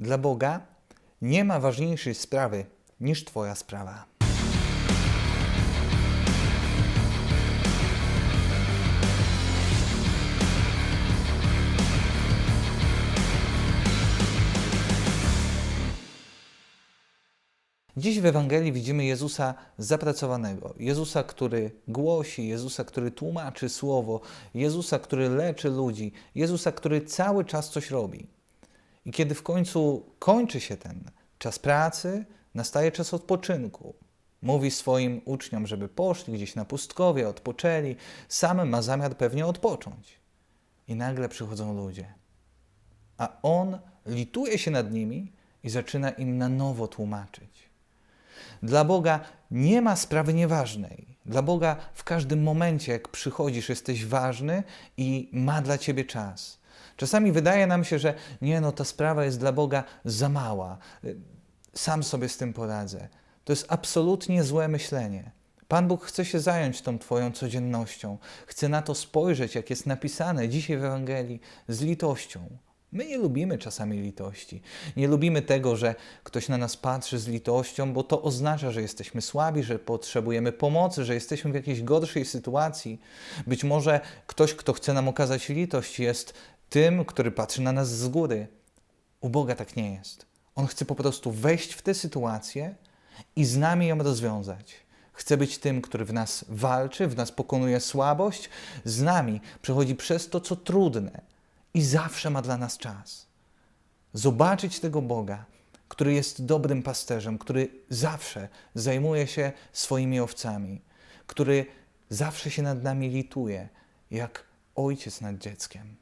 Dla Boga nie ma ważniejszej sprawy niż Twoja sprawa. Dziś w Ewangelii widzimy Jezusa zapracowanego, Jezusa, który głosi, Jezusa, który tłumaczy słowo, Jezusa, który leczy ludzi, Jezusa, który cały czas coś robi. I kiedy w końcu kończy się ten czas pracy, nastaje czas odpoczynku. Mówi swoim uczniom, żeby poszli gdzieś na pustkowie, odpoczęli, sam ma zamiar pewnie odpocząć. I nagle przychodzą ludzie. A on lituje się nad nimi i zaczyna im na nowo tłumaczyć. Dla Boga nie ma sprawy nieważnej. Dla Boga w każdym momencie, jak przychodzisz, jesteś ważny i ma dla ciebie czas. Czasami wydaje nam się, że nie, no ta sprawa jest dla Boga za mała. Sam sobie z tym poradzę. To jest absolutnie złe myślenie. Pan Bóg chce się zająć tą Twoją codziennością. Chce na to spojrzeć, jak jest napisane dzisiaj w Ewangelii, z litością. My nie lubimy czasami litości. Nie lubimy tego, że ktoś na nas patrzy z litością, bo to oznacza, że jesteśmy słabi, że potrzebujemy pomocy, że jesteśmy w jakiejś gorszej sytuacji. Być może ktoś, kto chce nam okazać litość, jest tym, który patrzy na nas z góry. U Boga tak nie jest. On chce po prostu wejść w tę sytuację i z nami ją rozwiązać. Chce być tym, który w nas walczy, w nas pokonuje słabość, z nami przechodzi przez to, co trudne i zawsze ma dla nas czas. Zobaczyć tego Boga, który jest dobrym pasterzem, który zawsze zajmuje się swoimi owcami, który zawsze się nad nami lituje, jak ojciec nad dzieckiem.